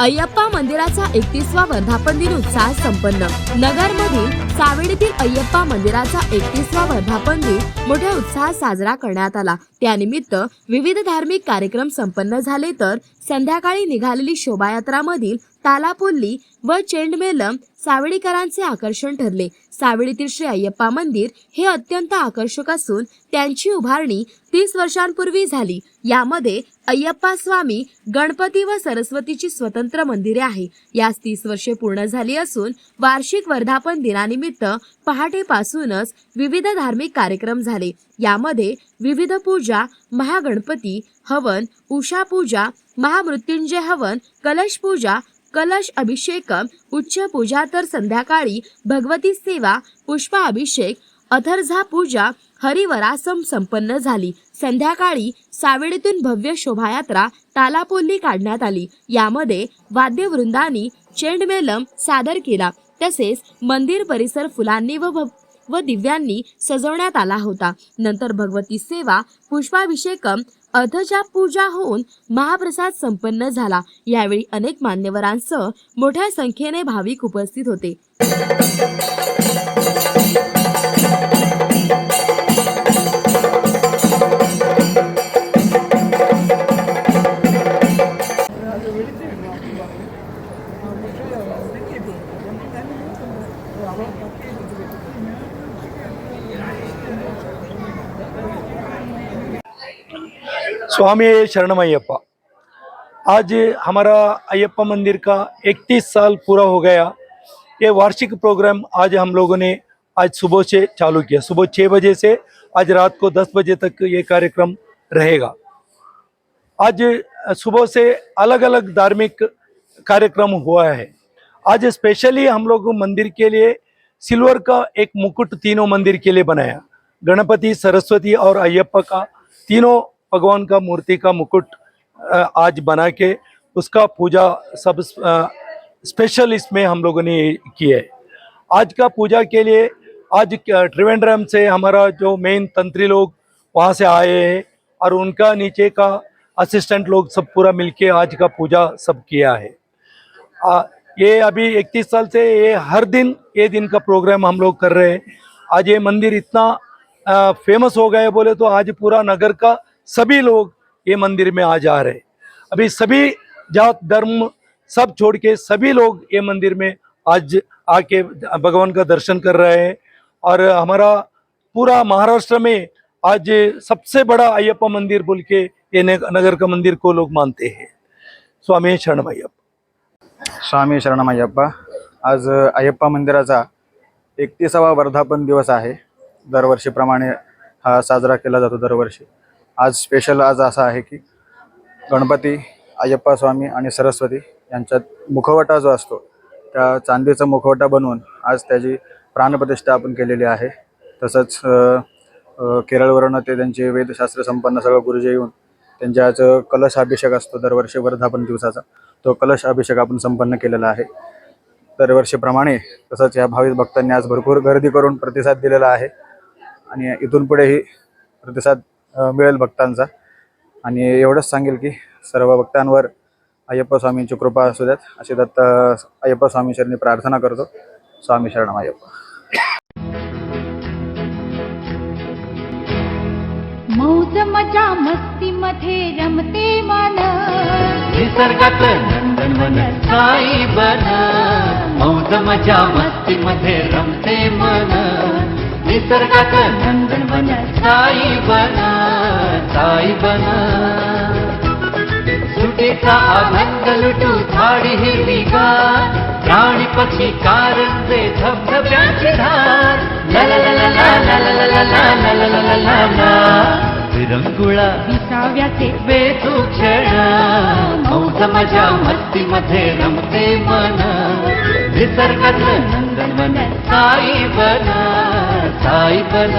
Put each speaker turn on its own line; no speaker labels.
अय्यप्पा मंदिराचा एकतीसवा वर्धापन दिन उत्साहात संपन्न. नगरमधील सावेडीतील अय्यप्पा मंदिराचा एकतीसवा वर्धापन दिन मोठ्या उत्साहात साजरा करण्यात आला. त्यानिमित्त विविध धार्मिक कार्यक्रम संपन्न झाले तर संध्याकाळी निघालेली शोभायात्रामधील तालापोल्ली व चेंडमेलम सावळीकरांचे आकर्षण ठरले. सावळीतील श्री अय्यप्पा मंदिर हे अत्यंत आकर्षक असून त्यांची उभारणी तीस वर्षांपूर्वी झाली. यामध्ये अय्यप्पा स्वामी गणपती व सरस्वतीची स्वतंत्र मंदिरे आहे. यास तीस वर्षे पूर्ण झाली असून वार्षिक वर्धापन दिनानिमित्त पहाटेपासूनच विविध धार्मिक कार्यक्रम झाले. यामध्ये विविध पूजा महागणपती हवन उषा पूजा महामृत्युंजय हवन कलश पूजा कलश अभिषेकम उच्च पूजा तर संध्याकाळी भगवती सेवा पुष्पाभिषेक अथर्झा पूजा हरिवरासम संपन्न झाली. संध्याकाळी सावेडीतून भव्य शोभायात्रा तालापोल्ली काढण्यात आली. यामध्ये वाद्यवृंदानी चेंडमेलम सादर केला. तसेच मंदिर परिसर फुलांनी व व दिव्यांनी सजवण्यात आला होता. नंतर भगवती सेवा पुष्पाभिषेकम अर्धजाप पूजा होऊन महाप्रसाद संपन्न झाला. यावेळी अनेक मान्यवरांसह मोठ्या संख्येने भाविक उपस्थित होते.
स्वामी शरणमयप्पा आज हमारा अयप्पा मंदिर का 31 साल पूरा हो गया। ये वार्षिक प्रोग्राम आज हम लोगों ने आज सुबह से चालू किया। सुबह छः बजे से आज रात को 10 बजे तक ये कार्यक्रम रहेगा। आज सुबह से अलग अलग धार्मिक कार्यक्रम हुआ है। आज स्पेशली हम लोग मंदिर के लिए सिल्वर का एक मुकुट तीनों मंदिर के लिए बनाया। गणपति, सरस्वती और अयप्पा का तीनों भगवान का मूर्ति का मुकुट आज बना के उसका पूजा सब स्पेशल इसमें हम लोगों ने की है। आज का पूजा के लिए आज त्रिवेंद्रम से हमारा जो मेन तंत्री लोग वहाँ से आए हैं और उनका नीचे का असिस्टेंट लोग सब पूरा मिलके आज का पूजा सब किया है। आ, ये अभी 31 साल से ये हर दिन ये दिन का प्रोग्राम हम लोग कर रहे हैं। आज ये मंदिर इतना आ, फ़ेमस हो गए बोले तो आज पूरा नगर का सभी लोग ये मंदिर में आ जा रहे अभी सभी जात धर्म सब छोड़ के सभी लोग ये मंदिर में आज आके भगवान का दर्शन कर रहे हैं। और हमारा पूरा महाराष्ट्र में आज सबसे बड़ा अयप्पा मंदिर बोल के ये नगर का मंदिर को लोग मानते हैं। स्वामी शरण अय्यप्पा
स्वामी शरणमय्यप्पा आज अय्यप्पा मंदिराचा एकतीसावा वर्धापन दिवस आहे. दरवर्षीप्रमाणे हा साजरा केला जातो दरवर्षी. आज स्पेशल आज असा आहे की गणपती अय्यप्पा स्वामी आणि सरस्वती यांच्यात मुखवटा जो असतो त्या चांदीचा मुखवटा बनवून आज त्याची प्राणप्रतिष्ठा आपण केलेली आहे. तसंच केरळवरून केरळवरनं ते त्यांचे वेदशास्त्र संपन्न सगळं गुरुजी येऊन त्यांच्या आज कलश अभिषेक असतो दरवर्षी वर्धापन दिवसाचा. तो कलश अभिषेक आपण संपन्न केलेला आहे. दरवर्षीप्रमाणे तसंच या भाविक भक्तांनी आज भरपूर गर्दी करून प्रतिसाद दिलेला आहे. आणि इथून पुढेही प्रतिसाद मिळेल भक्तांचा. आणि एवढंच सांगेल की सर्व भक्तांवर अय्यप्पा स्वामींची कृपा असू द्यात. अशी दत्त अय्यप्पा स्वामी शरणी प्रार्थना करतो. स्वामी शरणम अय्यप्पा.
मौज मजा मस्ती मध्ये रमते मन.
निसर्गात नंदनवन साई बन मौज मजा मस्ती मध्ये रमते मन. निसर्गात नंदनवन साई बन साई बन सुटीचा आनंद लुटू झाडी हिरवी गार प्राणी पक्षी कारंजे धबधब्याची धार ला ला ला ला ला ला ला ला ला ला ला ला ला ला ला विरंगुळा
विसाव्याचे
वेचू क्षण मौज मजा मस्ती मध्ये रमते मन निसर्गातलं नंदनवन साई बन साई बन